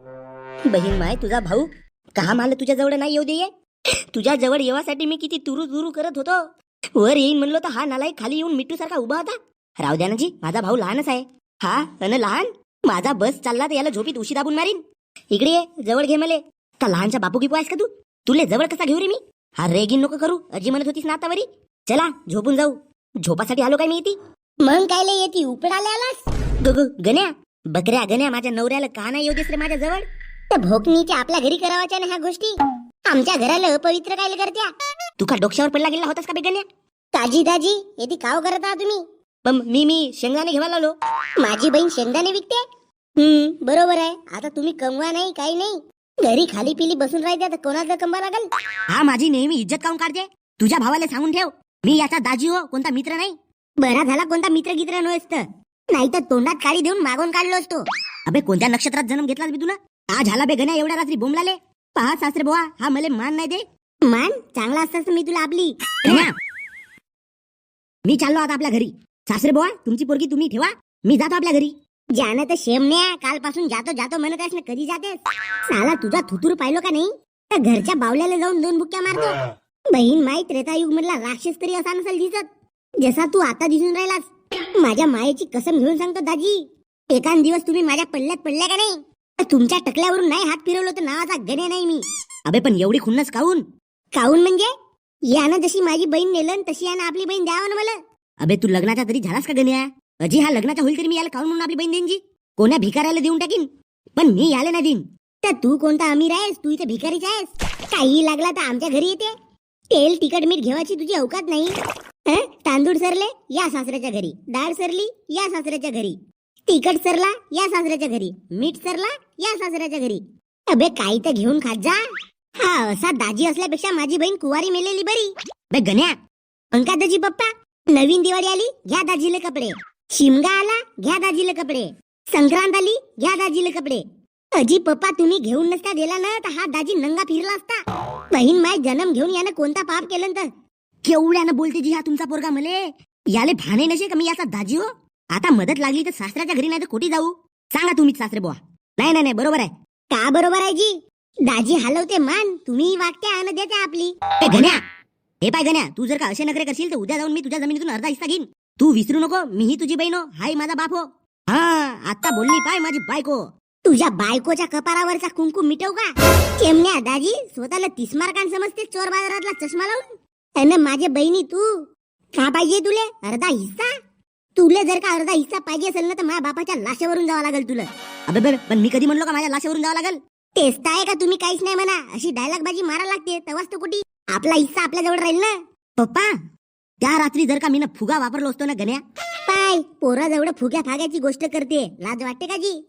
बहीण माय तुझा भाऊ का मला तुझ्या जवळ नाही येऊ दे तुझ्या जवळ येवासाठी मी किती तुरु तुरु करत होतो. वर येईन म्हणलो तर हा नालाय खाली येऊन मिठू सारखा उभा होता. राहू द्या ना जी माझा भाऊ लहानच आहे. हा अन लहान? माझा बस चालला तर याला झोपीत उशी दाबून मारीन. इकडे ये जवळ घे मले. का लहानचा बापू गिपू आहेस का तू? तुले जवळ कसा घेऊ रे मी? हा रेगीन नको करू अजी म्हणत होतीस ना आतावरी चला झोपून जाऊ. झोपासाठी आलो काय मी येते मग कायले येते उपडाले आलास? गण्या. बकऱ्या गण्या माझ्या नवऱ्याला का नाही येऊ देस रे माझ्या जवळ? तर भोकणीच्या आपल्या घरी करावाच्या ना ह्या गोष्टी. आमच्या घराला अपवित्र काय करत्या? तू का डोक्यावर पडला गेला होतास का बे गण्या? ताजी दाजी येते काव करत आहात तुम्ही. पण मी मी शेंगदाणे घेवायला आलो. माझी बहीण शेंगदाणे विकते? हम्म बरोबर आहे. आता तुम्ही कमवा नाही काही नाही. घरी खाली पिली बसून राहत्या तर कोणाचं कमवा लागल? हा माझी नेहमी इज्जत काऊन काढते? तुझ्या भावाला सांगून ठेव. मी याचा दाजी हो कोणता मित्र नाही. बरा झाला कोणता मित्र गित्र नसत नाही तर तोंडात काळी देऊन मागून काढलो असतो अबे कोणत्या नक्षत्रात जन्म घेतलास बी तुला? हा झाला बे गण्या एवढ्या रात्री बोंबलाले? पहा सासरे बुवा हा मले मान नाही दे. मान? चांगला असतास मी तुला आपली. गण्या! मी चाललो आता आपल्या घरी. सासरे बुवा तुमची पोरगी तुम्ही ठेवा. मी जातो आपल्या घरी. ज्यानं तर शेमण्या कालपासून जातो जातो म्हणत आहेस ना कधी जातेस? साला तुझा थुतूर पाहिलो का नाही? तर घरच्या बावल्याला जाऊन दोन बुक्या मारतो. बहीण माई त्रेतायुग मधला राक्षस तरी असा नसेल दिसत जसा तू आता दिसून राहिलास. माझ्या मायेची कसम घेऊन सांगतो दाजी. एकान दिवस तुम्ही माझ्या पल्ल्यात पडल्या का नाही? तुमच्या टकल्यावरून नाही हात फिरवलो तर नावाचा गणे नाही मी. अबे पण एवढी खुन्नस काऊन? काहून म्हणजे? यानं जशी माझी बहीण नेलं न तशी यानं आपली बहीण द्यावं ना मला. अबे तू लग्नाचा तरी झालास का गण्या? अजी हा लग्नाचा होईल तरी मी याला काऊन म्हणून आपली बहीण देईन जी? कोण्या भिकाऱ्याला देऊन टाकीन? पण मी याला नाही देईन. तर तू कोणता अमीर आहेस? तू इथे भिकारीच आहेस? काही लागला तर आमच्या घरी येते. तेल तिखट मीठ घेवायची तुझी अवकात नाही? तांदूळ सरले या सासऱ्याच्या घरी. डाळ सरली या सासऱ्याच्या घरी. तिखट सरला या सासऱ्याच्या घरी. मीठ सरला या सासऱ्याच्या घरी. अबे काही तर घेऊन खात जा. हा असा दाजी असल्यापेक्षा माझी बहीण कुवारी मेलेली बरी. बे गण्या. अंकादाजी पप्पा नवीन दिवाळी आली घ्या दाजीले कपडे. शिमगा आला घ्या दाजीले कपडे. संक्रांत आली घ्या दाजीले कपडे. अजी पप्पा तुम्ही घेऊन नसता दिला ना तर हा दाजी नंगा फिरला असता. बहीण माय जन्म घेऊन यानं कोणता पाप केलं तर? केवढ्यानं बोलते जी हा तुमचा पोरगा मले? याले भाने नसे का मी याचा दाजी हो? आता मदत लागली तर सासऱ्याच्या घरी नाही तर कोठी जाऊ. सांगा तुम्हीच सासरे बुवा. नाही नाही नाही बरोबर आहे. का बरोबर आहे जी? दाजी हलवते मान. तुम्ही वागते आणि देते आपली. ए गण्या! हे पाय गण्या तू जर का असे नखरे करशील तर उद्या जाऊन मी तुझ्या जमिनीतून अर्धा हिस्सा घेईन. तू विसरू नको मीही तुझी बहीण हो. हाय माझा बाप हो. हा आता बोलली पाय माझी बायको. तुझ्या बायकोच्या कपारावरचा कुंकू मिटव का? चेमण्या दाजी स्वतःला तीस मार्कां समजते चोर बाजारातला चष्मा लावून? अन माझे बहिणी तू? का पाहिजे तुले? अर्धा हिस्सा? तुले जर का अर्धा हिस्सा पाहिजे असेल ना तर माझ्या बापाच्या लाशेवरून जावं लागेल तुला. अबे बे, पण मी कधी म्हणलो का माझ्या लाशेवरून जावं लागेल? तेच तर आहे का तुम्ही काहीच नाही म्हणा. अशी डायलॉग बाजी मारा लागते तेव्हाच तो कुठे? आपला हिस्सा आपल्या जवळ राहील ना. पप्पा त्या रात्री जर का मी फुगा वापरलो असतो ना गण्या? पाय पोरा जवळ फुग्या फाग्याची गोष्ट करते. लाज वाटते का जी?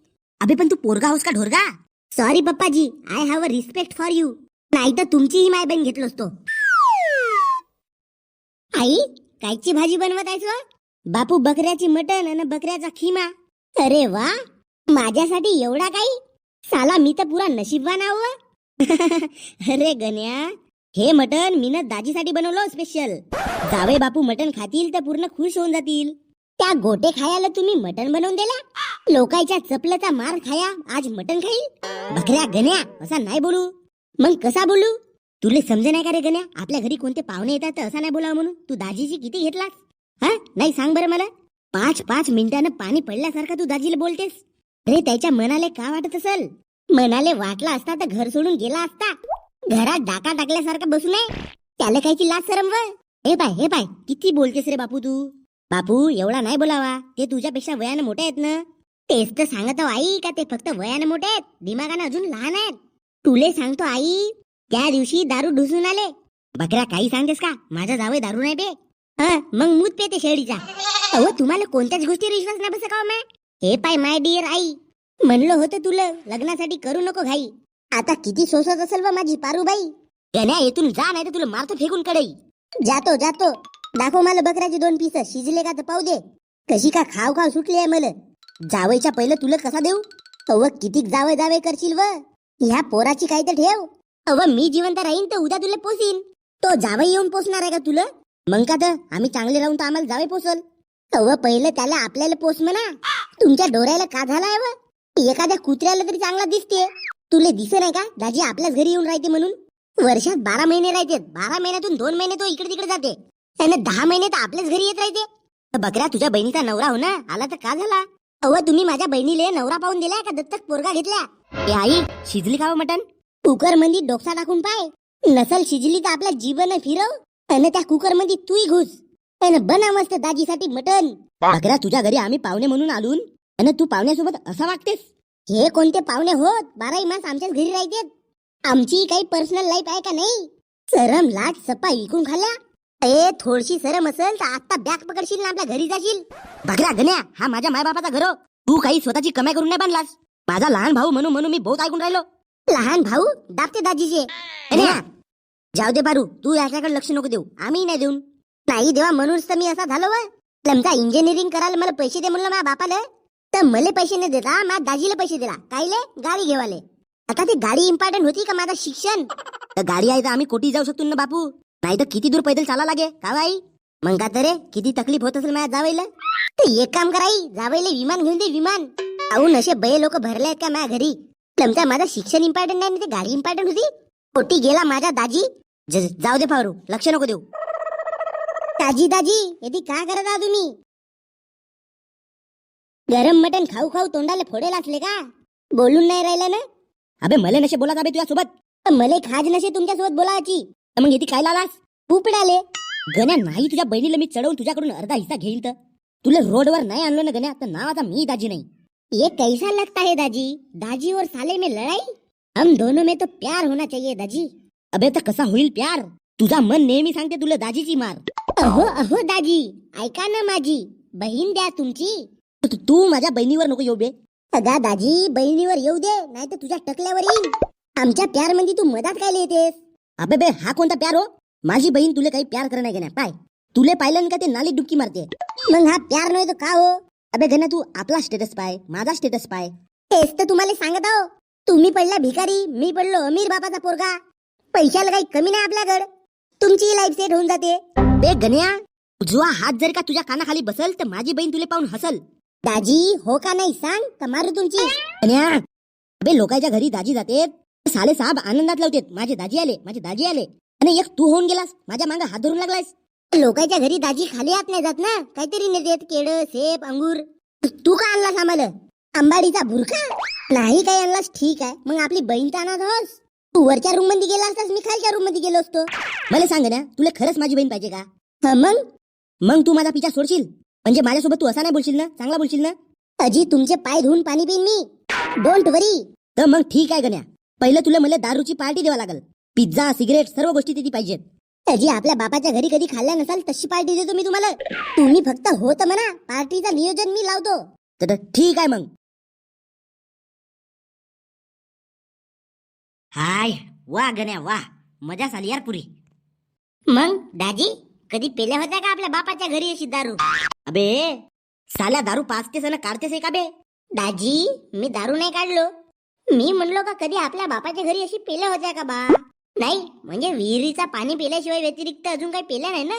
अबे पण तू पोरगा होस का ढोरगा? Sorry पप्पाजी I have a respect for you नाही तर तुमचीही माय बहीण घेतलो असतो. आई कायची भाजी बनवत आहेस व? बापू बकऱ्याची मटण आणि बकऱ्याचा खिमा. अरे वा माझ्यासाठी एवढा काही? साला मी तर पुरा नशीबवान आहो व. अरे गण्या हे मटण मीनं दाजीसाठी बनवलं स्पेशल जावे बापू मटण खातील तर पूर्ण खुश होऊन जातील. त्या गोटे खायला तुम्ही मटण बनवून दिला? लोकांच्या चपलाचा मार खाया आज मटण खाईल? बकऱ्या गण्या असा नाही बोलू. मग कसा बोलू? तुले समजे नाही का रे गण्या? आपल्या घरी कोणते पाहुणे येतात तर असा नाही बोलावं म्हणून? तू दाजीची किती घेतलास? हा? नाही सांग बरं मला. पाच पाच मिनिटानं पाणी पडल्यासारखं तू दाजीला बोलतेस. अरे त्याच्या मनाले का वाटत असल? मनाले वाटला असता तर घर सोडून गेला असता. घरात डाका टाकल्यासारखं बसू नये. त्याला कायची लाज सरम व हे पाय हे पाय किती बोलतेस रे बापू तू? बापू एवढा नाही बोलावा. ते तुझ्यापेक्षा वयानं मोठे आहेत ना. तेच तर सांगतो आई का ते फक्त वयानं मोठे आहेत? दिमागानं अजून लहान आहेत. तुले सांगतो आई त्या दिवशी दारू ढुसून आले. बकऱ्या काही सांगतेस का? माझा जावई दारू नाही पे मग मूत पेते शेळीचा. अहो तुम्हाला कोणत्याच गोष्टीवर विश्वास नाही बस का हो, माय हे पाय माय डिअर आई. म्हणलं होतं तुला लग्नासाठी करू नको घाई. आता किती सोसत असेल बा माझी पारूबाई. गण्या येथून जा नाही तर तुला मारतो फेकून कडई जातो जातो. दाखव मला बकऱ्याचे दोन पीस शिजले का तर पाहू दे. कशी का खाव खाव सुटली आहे मला. जावईच्या पहिलं तुला कसा देऊ? अव किती जावय जावे करशील व? ह्या पोराची काय तर ठेव. अव मी जिवंत राहीन तर उद्या तुला पोसीन. तो जावई येऊन पोसणार आहे का तुला? मग का तर? आम्ही चांगले राहून तर आम्हाला जावई पोसल. अव पहिलं त्याला आपल्याला पोस म्हणा. तुमच्या डोऱ्याला का झालाय व? एखाद्या कुत्र्याला तरी चांगला दिसते तुला दिसे नाही का? दाजी आपल्याच घरी येऊन राहते म्हणून. वर्षात बारा महिने राहते बारा महिन्यातून दोन महिने तो इकडे तिकडे जाते. त्याने दहा महिने तर आपल्याच घरी येत राहते. बकऱ्या तुझ्या बहिणीचा नवरा हो ना? आला तर का झाला? अव तुम्ही माझ्या बहिणीला नवरा पाहून दिलाय का? दत्तक पोरगा घेतल्या. आई शिजली का मटन मटण? कुकरमध्ये डोकसा टाकून पाय. नसल शिजली तर आपल्या जीवन फिरव. आणि त्या कुकरमध्ये तूही घुस. आणि बना मस्त दाजीसाठी मटन बकऱ्या तुझ्या घरी आम्ही पाहुणे म्हणून आलून. आणि तू पाहुण्यासोबत असा वागतेस? हे कोणते पाहुणे होत? बाराही मास आमच्याच घरी राहते आमची काही पर्सनल लाईफ आहे का नाही? सरम लाट सप्पा विकून खाल्ल्या. ए थोडीशी सरम असेल तर आता बॅग पकडशील ना आपल्या घरी जाशील. बकऱ्या गण्या हा माझ्या मायबापाचा घर. तू काही स्वतःची कमाई करून नाही बांधलास. माझा लहान भाऊ म्हणून म्हणून मी बहुत ऐकून राहिलो. लहान भाऊ दाबते दाजीचे. गण्या, जाऊ दे पारू तू याच्याकडे लक्ष नको देऊ. आम्ही नाही देऊन. नाही देवा म्हणूनच तर मी असा झालो व तुमचा इंजिनिअरिंग करायला मला पैसे दे म्हणलं माझ्या बापाला. तर मला पैसे नाही देता माझ्या दाजीला पैसे दिला. कायले? गाडी घेवाले. आता ती गाडी इम्पॉर्टंट होती का माझं शिक्षण? तर गाडी आहे तर आम्ही कोटी जाऊ शकतो ना बापू. नाही तर किती दूर पैदल चाला लागे का बाई? मग का तरे किती तकलीफ होत असेल माझ्या जावईला. तर एक काम कराई जावईले विमान घेऊन दे विमान. अहो असे बये लोक भरले आहेत का माझ्या घरी? तुमचा माझं शिक्षण इम्पॉर्टंट नाही ते गाडी इम्पॉर्टंट होती. पोटी गेला माझा दाजी. ज- जाऊ दे पारू लक्ष नको देऊ. दाजी दाजी येते का करत आहात तुम्ही? गरम मटण खाऊ खाऊ तोंडाला फोडेल असले का? बोलून नाही राहिलं ना? अबे मले नशे बोला अबे तुझ्या सोबत मले खाज नसे तुमच्यासोबत बोलायची. मग येते काय लालास उपडाले. गण्या नाही तुझ्या बहिणीला मी चढवून तुझ्याकडून अर्धा हिस्सा घेईल तर. तुला रोडवर नाही आणलो ना गण्या? तर नावाचा मी दाजी नाही. ये कैसा लगता है दाजी? दाजी और साले में लड़ाई? हम दोनों में तो प्यार होना चाहिए दाजी। अबे तर कसा होईल प्यार? तुझा मन नेहमी सांगते तुला दाजीची मार। अहो अहो दाजी ऐका ना माझी बहीण द्या तुमची। तू- तू माझ्या बहिणीवर नको येऊ बे। अगा दाजी बहिणीवर येऊ दे नाही तर तुझ्या टकल्यावर येईल आमच्या प्यारमध्ये तू मधात काय येतेस अबे बे हा कोणता प्यार हो? माझी बहीण तुला काही प्यार कर नाही? पाय. तुले पाहिलं ना का ते नाली डुबकी मारते? मग हा प्यार नाही तर का हो? अबे घना तू आपला स्टेटस पाय माझा स्टेटस पाय. तेच तर तुम्हाला सांगत आहो. तुम्ही पडला भिकारी मी पडलो अमीर बापाचा पोरगा. पैशाला काही कमी नाही आपल्याकडे. तुमची लाईफ सेट होऊन जाते. बे गण्या उजवा हात जर का तुझ्या कानाखाली बसल तर माझी बहीण तुला पाहून हसल. दाजी हो का नाही सांग का मारू तुमची. गण्या अबे लोकांच्या घरी दाजी जाते. साले साहेब आनंदात लावतेत. माझे दाजी आले माझे दाजी आले. आणि एक तू होऊन गेलास माझ्या मागे हात धरून लागलास लोकांच्या घरी दाजी खाली हात नाही जात ना? काहीतरी नेतेत केळ सेब अंगूर. तू का आणलास आम्हाला? आंबाडीचा बुरखा? नाही काही आणलास? ठीक आहे. मग आपली बहीण तर आणत होस. तू वरच्या रूममध्ये गेला असतास मी खालच्या रूममध्ये गेलो असतो. मला सांग गण्या तुला खरंच माझी बहीण पाहिजे का? हा मग? मग तू माझा पिछा सोडशील? म्हणजे माझ्यासोबत तू असा नाही बोलशील ना? चांगला बोलशील ना? अजी तुमचे पाय धुवून पाणी पिईन मी. डोंट वरी तर मग ठीक आहे गण्या. पहिलं तुला मला दारूची पार्टी द्यावा लागल. पिझ्झा सिगरेट सर्व गोष्टी तिथे पाहिजेत. अजी आपल्या बापाच्या घरी कधी खाल्ल्या नसाल तशी पार्टी देतो मी तुम्हाला. तुम्ही फक्त होत म्हणा पार्टीचं नियोजन मी लावतो. तर ठीक आहे मग. हाय वा गण्या वा. मजा झाली यार पुरी. मग? दाजी कधी पेल्या होत्या का आपल्या बापाच्या घरी अशी दारू? अबे साल्या दारू पाचतेस ना काढतेस आहे का बे? दाजी मी दारू नाही काढलो. मी म्हणलो का कधी आपल्या बापाच्या घरी अशी पेल्या होत्या का बा? नाही म्हणजे विहिरीचा पाणी पिल्याशिवाय व्यतिरिक्त अजून काही पेल्या नाही ना?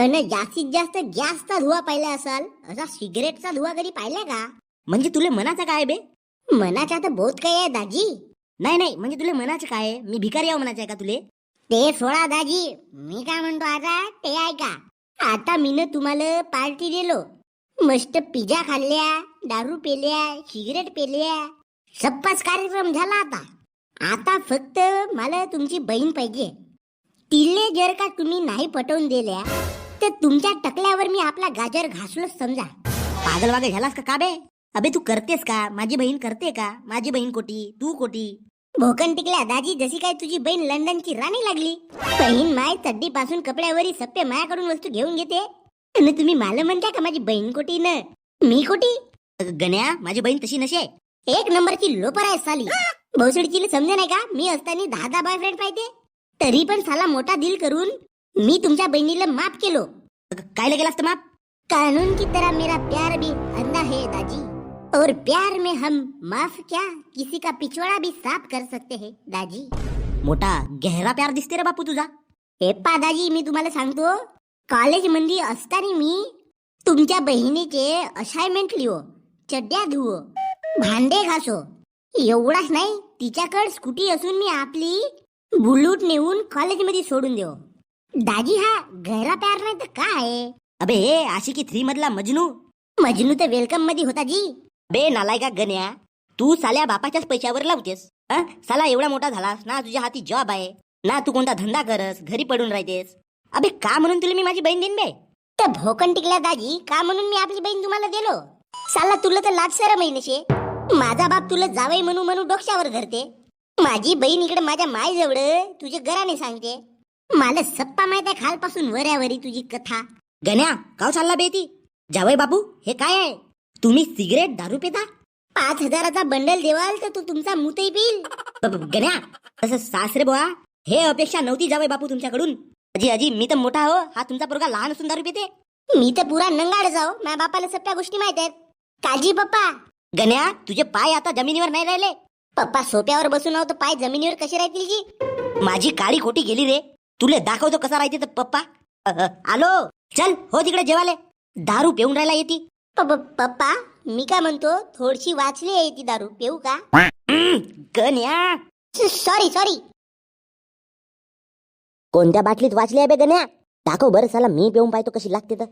अन जास्तीत जास्त गॅसचा धुवा पाहिला असाल असा सिगरेटचा धुवा कधी पाहिला का? म्हणजे तुला मनाचं काय बे? मनाचा तर बहुत काही आहे दाजी? नाही नाही म्हणजे तुला मनाचं काय आहे? मी भिकारी आहो म्हणायचं आहे का तुले? ते सोडा दाजी मी काय म्हणतो आता ते ऐका. आता मीनं तुम्हाला पार्टी दिलो. मस्त पिझ्झा खाल्ल्या दारू पेल्या सिगरेट पेल्या. सप्पाच कार्यक्रम झाला आता. आता फक्त मला तुमची बहीण पाहिजे. तिले जर का तुम्ही नाही पटवून दिल्या तर तुमच्या टकल्यावर मी आपला गाजर घासलोच समजा. पागल वागे झालास का का बे अबे तू करतेस का? माझी बहीण करते का? माझी बहीण कोटी तू कोटी. भोकन टिकल्या दाजी जशी काय तुझी बहीण लंडनची राणी लागली. बहीण माय चड्डी पासून कपड्यावरी सप्पे मायाकडून वस्तू घेऊन घेते. आणि तुम्ही मला म्हणता का माझी बहीण कोटी न? मी कोटी? गण्या माझी बहीण तशी नशी. एक नंबरची लोपर आहे साली. भोसडकीला समजे नाही का? मी असताना दहा दहा बॉयफ्रेंड पाहिजे तरी पण साला मोठा दिल करून मी तुमच्या बहिणीला माफ केलो. काय गेलास असतं माफ? कानून की तरह मेरा प्यार भी अंधा है दाजी. और प्यार में हम माफ क्या? किसी का पिछवाड़ा भी साफ कर सकते हैं दाजी. मोठा गहरा प्यार दिसते रे बापू तुझा. हे पा दाजी मी तुम्हाला सांगतो कॉलेजमध्ये असताना मी तुमच्या बहिणीचे असाइनमेंट लिहो. चड्ड्या धुवो. भांडे घासो. एवढाच नाही तिच्याकडे स्कूटी असून मी आपली बुलूट नेऊन कॉलेजमध्ये सोडून देऊ. दाजी हा गैरा प्यार नाही तर काय अबे हे आशिकी थ्री मधला मजनू. मजनू तर वेलकममध्ये होता जी. बे नालायका गण्या तू साल्या बापाच्याच पैशावर लावतेस? साला एवढा मोठा झालास ना तुझ्या हाती जॉब आहे ना तू कोणता धंदा करस घरी पडून राहतेस. अबे का म्हणून तुला मी माझी बहीण देईन बे? तर भोकन टिकल्या दाजी का म्हणून मी आपली बहीण तुम्हाला दिलो? साला तुला तर लाज सर महिनशे माझा बाप तुला जावई म्हणू म्हणू डोक्यावर धरते. माझी बहीण इकडे माझ्या माय जवळ तुझे घराने सांगते. मला सप्पा माहीत आहे खालपासून वऱ्यावरी तुझी कथा. गण्या काव चालला बेती जावई बापू हे काय आहे? तुम्ही सिगरेट दारू पिता? पाच हजाराचा बंडल देवाल तर तू तुमचा मुतही पिल गण्या तसं सासरे बुवा हे अपेक्षा नव्हती जावई बापू तुमच्याकडून. अजी अजी मी तर मोठा हो हा तुमचा पोरगा लहान असून दारू पिते. मी तर पुरा नंगाड जाऊ माझ्या बापाला सगळ्या गोष्टी माहीत आहेत. काजी पप्पा गण्या तुझे पाय आता जमिनीवर नाही राहिले. पप्पा सोप्यावर बसून आहो तर पाय जमिनीवर कसे राहतील जी? माझी काळी खोटी गेली रे. तुले दाखवतो कसा राहते तर पप्पा. आलो. चल हो तिकडे जेवाले. दारू पिऊन राहायला येते. पप्पा मी काय म्हणतो थोडीशी वाचली आहे ती दारू. पिऊ का? गण्या. सॉरी सॉरी कोणत्या बाटलीत वाचली आहे बे गण्या? दाखव बरं साला मी पिऊन पाहतो कशी लागते तर.